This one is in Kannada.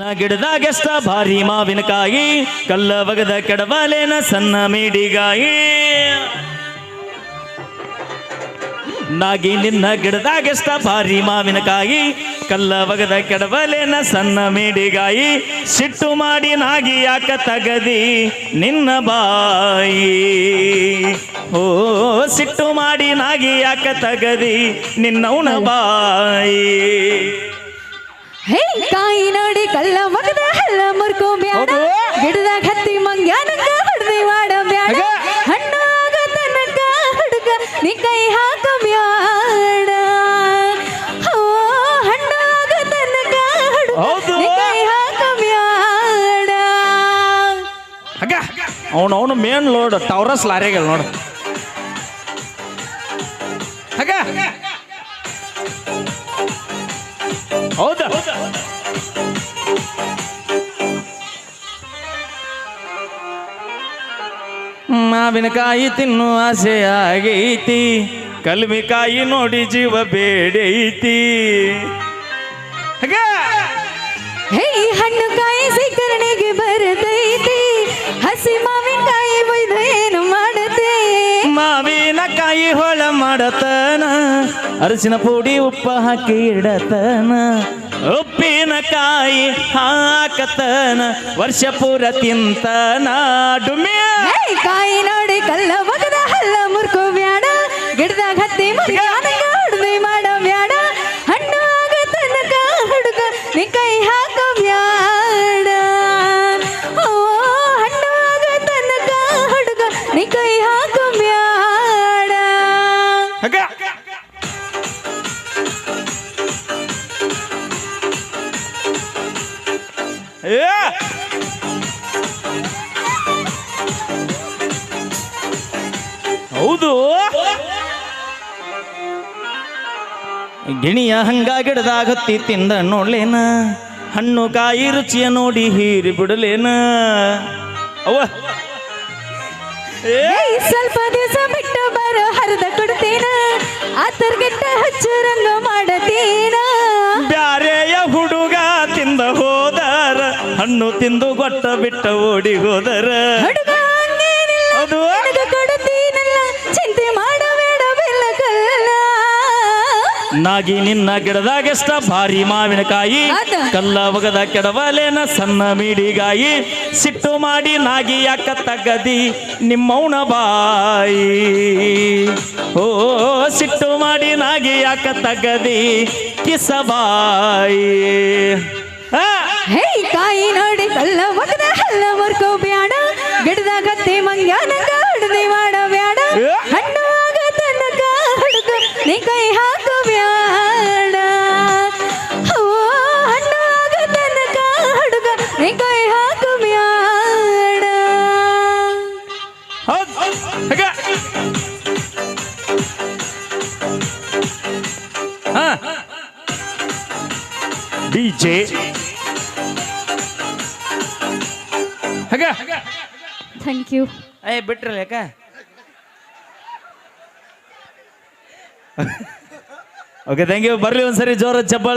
ನಾ ಗಿಡದಾಗೆಷ್ಟ ಭಾರಿ ಮಾವಿನಕಾಯಿ ಕಲ್ಲ ಬಗದ ಕೆಡವಾಲೇನ ಸಣ್ಣ ಮೀಡಿಗಾಯಿ. ನಾಗಿ ನಿನ್ನ ಗಿಡದಾಗೆಷ್ಟ ಭಾರಿ ಮಾವಿನಕಾಯಿ ಕಲ್ಲ ಬಗದ ಕೆಡಬಲೇನ ಸಣ್ಣ ಮೇಡಿಗಾಯಿ. ಸಿಟ್ಟು ಮಾಡಿ ನಾಗಿ ಯಾಕ ತಗದಿ ನಿನ್ನ ಬಾಯಿ? ಓ, ಸಿಟ್ಟು ಮಾಡಿ ನಾಗಿ ಯಾಕ ತಗದಿ ನಿನ್ನವನ ಬಾಯಿ? ಹೇ ಕಾಯಿ ಕಲ್ಲ ಮಗದ ಹಳ್ಳ ಮುರ್ಕೋ ಬ್ಯಾಡ. ಗಿಡದಾಗ ಹತ್ತಿ ಮಂಗ್ಯಾನಕ ಹೊಡ್ದಿ ಮಾಡ ಬ್ಯಾಡ. ಹಣ್ಣಾಗ ತನಕ ಹುಡುಗ ನೀ ಕೈ ಹಾಕ ಬ್ಯಾಡ. ಓ ಹಣ್ಣಾಗ ತನಕ ಹುಡುಗ ನೀ ಕೈ ಹಾಕ ಬ್ಯಾಡ. ಹಗ. ಅವನು ಅವನು ಮೇನ್ ಲೋಡ್ ಟವರಸ್ ಲಾರಿಗಳು ನೋಡು. ಹೌದಾ. ಮಾವಿನಕಾಯಿ ತಿನ್ನು ಆಸೆ ಆಗೈತಿ. ಕಲ್ಮಿಕಾಯಿ ನೋಡಿ ಜೀವ ಬೇಡೈತಿ. ಹೇ ಹಣ್ಣು ಕಾಯಿ ಸೇಕರಣೆಗೆ ಬರತೈತಿ. ಹಸಿ ಮಾವಿನಕಾಯಿ ಒಯ್ದು ಏನು ಮಾಡತೆ ಮಾವಿನಕಾಯಿ ಹೊಳ ಮಾಡತನ. ಅರಸಿನ ಪುಡಿ ಉಪ್ಪ ಹಾಕಿ ಇಡತನ. ಉಪ್ಪಿನಕಾಯಿ ಹಾಕತನ ವರ್ಷ ಪೂರ ತಿಂತನ ನಾಡು ಹೇ ಕಾಯಿ ನೋಡಿ ಕಲ್ಲ ಮಗದ ಹಲ್ಲ ಮುರ್ಕು ಬ್ಯಾಡ. ಗಿಡದಾಗ ಹತ್ತಿ ಹುಡ್ದಿ ಮಾಡ ಬ್ಯಾಡ. ಹಣ್ಣಾಗ ತನಕ ಹುಡುಗ ನೀ ಕೈ ಹಾಕ ಬ್ಯಾಡ. ಓ ಹಣ್ಣಾಗ ತನಕ ಹುಡುಗ ನೀ ಕೈ ಹಾಕ ಬ್ಯಾಡ. ಏ ಹೌದು. ಗಿಣಿಯ ಹಂಗ ಗಿಡದಾಗ ಹತ್ತಿ ತಿಂದ ನೋಡ್ಲೇನ. ಹಣ್ಣು ಕಾಯಿ ರುಚಿಯ ನೋಡಿ ಹೀರಿ ಬಿಡಲೇನ. ಅವ ಸ್ವಲ್ಪ ದಿವಸ ಬಿಟ್ಟು ಬರೋ, ಹರಿದ ಕೊಡ್ತೇನ. ಆತರ್ಗಿಟ್ಟ ಹಚ್ಚು ಹಣ್ಣು ತಿಂದು ಗೊಟ್ಟ ಬಿಟ್ಟ ಓಡಿ ಹೋದರ ಅದು ಚಿಂತೆ ಮಾಡಬೇಡ ನಾಗಿ ನಿನ್ನ ಗಿಡದಾಗೆಷ್ಟ ಭಾರಿ ಮಾವಿನಕಾಯಿ. ಕಲ್ಲ ಒಗದ ಕೆಡವಲೇನ ಸಣ್ಣ ಮೀಡಿಗಾಯಿ. ಸಿಟ್ಟು ಮಾಡಿ ನಾಗಿ ಯಾಕ ತಗದಿ ನಿಮ್ಮವನ ಬಾಯಿ. ಓ ಸಿಟ್ಟು ಮಾಡಿ ನಾಗಿ ಯಾಕ ತಗದಿ ಕಿಸಬಾಯಿ ಆ ಹೇ ತಾಯಿ ನೋಡಿ ಕಲ್ಲ ಮಗದ ಹಲ್ಲ ಮರ್ಕೋ ಬ್ಯಾಡ. ಗಿಡದಾಗ ಹತ್ತಿ ಮಂಗ್ಯಾನಕ ಹುಡ್ದಿ ಮಾಡ ಬ್ಯಾಡ. ಹಣ್ಣಾಗ ತನಕ ಹುಡುಗ ನೀ ಕೈ ಹಾಕು ಬ್ಯಾಡ. ಓ ಹಣ್ಣಾಗ ತನಕ ಹುಡುಗ ನೀ ಕೈ ಹಾಕು ಬ್ಯಾಡ. ಡಿಜೆ ಹಗ. ಥ್ಯಾಂಕ್ ಯು ಏ ಬಿಟ್ರಲ್ಲ ಯಾಕ? ಓಕೆ ಥ್ಯಾಂಕ್ ಯು ಬರ್ಲಿ ಒಂದ್ಸರಿ ಜೋರ ಚಪ್ಪಾಳೆ.